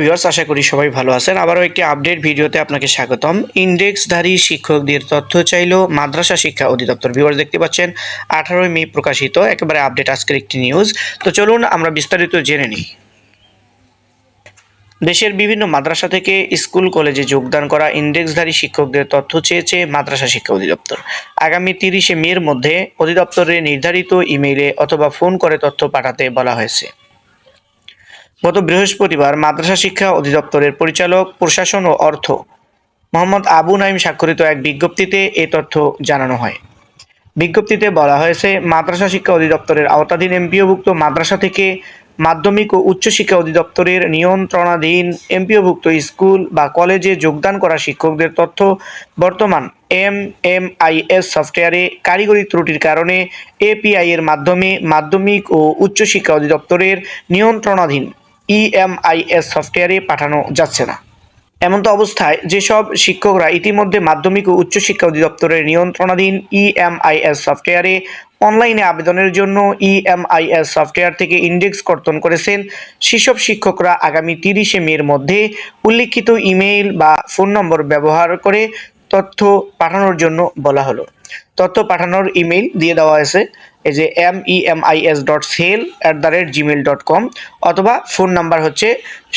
Viewers আশা করি সবাই ভালো আছেন। আবারও একটি আপডেট ভিডিওতে আপনাকে স্বাগতম। ইন্ডেক্সধারী শিক্ষকদের তথ্য চাইলো মাদ্রাসা শিক্ষা অধিদপ্তর। ভিউয়ার্স দেখতে পাচ্ছেন, আঠারোই মে প্রকাশিত, একেবারে আপডেট আজকের একটি নিউজ তো চলুন আমরা বিস্তারিত জেনে নিই। দেশের বিভিন্ন মাদ্রাসা থেকে স্কুল, কলেজে যোগদান করা ইন্ডেক্সধারী শিক্ষকদের তথ্য চেয়েছে মাদ্রাসা শিক্ষা অধিদপ্তর। আগামী তিরিশে মের মধ্যে অধিদপ্তরের নির্ধারিত ইমেইলে অথবা ফোন করে তথ্য পাঠাতে বলা হয়েছে। গত বৃহস্পতিবার মাদ্রাসা শিক্ষা অধিদপ্তরের পরিচালক, প্রশাসন ও অর্থ মোহাম্মদ আবু নাইম স্বাক্ষরিত এক বিজ্ঞপ্তিতে এ তথ্য জানানো হয়। বিজ্ঞপ্তিতে বলা হয়েছে, মাদ্রাসা শিক্ষা অধিদপ্তরের আওতাধীন এমপিওভুক্ত মাদ্রাসা থেকে মাধ্যমিক ও উচ্চশিক্ষা অধিদপ্তরের নিয়ন্ত্রণাধীন এমপিওভুক্ত স্কুল বা কলেজে যোগদান করা শিক্ষকদের তথ্য বর্তমান এম এম আই এস সফটওয়্যারে কারিগরি ত্রুটির কারণে এপিআই এর মাধ্যমে মাধ্যমিক ও উচ্চশিক্ষা অধিদপ্তরের নিয়ন্ত্রণাধীন ইএমআইএস সফটওয়্যারে পাঠানো যাচ্ছে না। এমন তো অবস্থায় যেসব শিক্ষকরা ইতিমধ্যে মাধ্যমিক ও উচ্চশিক্ষা অধিদপ্তরের নিয়ন্ত্রণাধীন ইএমআইএস সফটওয়্যারে অনলাইনে আবেদনের জন্য ইএমআইএস সফটওয়্যার থেকে ইন্ডেক্স কর্তন করেছেন সেসব শিক্ষকরা আগামী তিরিশে মের মধ্যে উল্লিখিত ইমেইল বা ফোন নম্বর ব্যবহার করে তথ্য পাঠানোর জন্য বলা হলো। তথ্য পাঠানোর ইমেইল দিয়ে দেওয়া হয়েছে। এই যে M E M I S dot cell at the rate Gmail dot com অথবা ফোন নাম্বার হচ্ছে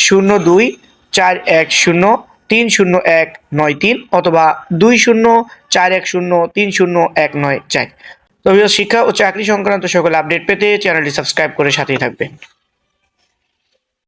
শূন্য দুই চার এক শূন্য তিন শূন্য এক নয় তিন অথবা দুই শূন্য চার এক শূন্য তিন শূন্য এক নয় চার। তবে শিক্ষা ও চাকরি সংক্রান্ত সকল আপডেট পেতে চ্যানেলটি সাবস্ক্রাইব করে সাথেই থাকবেন।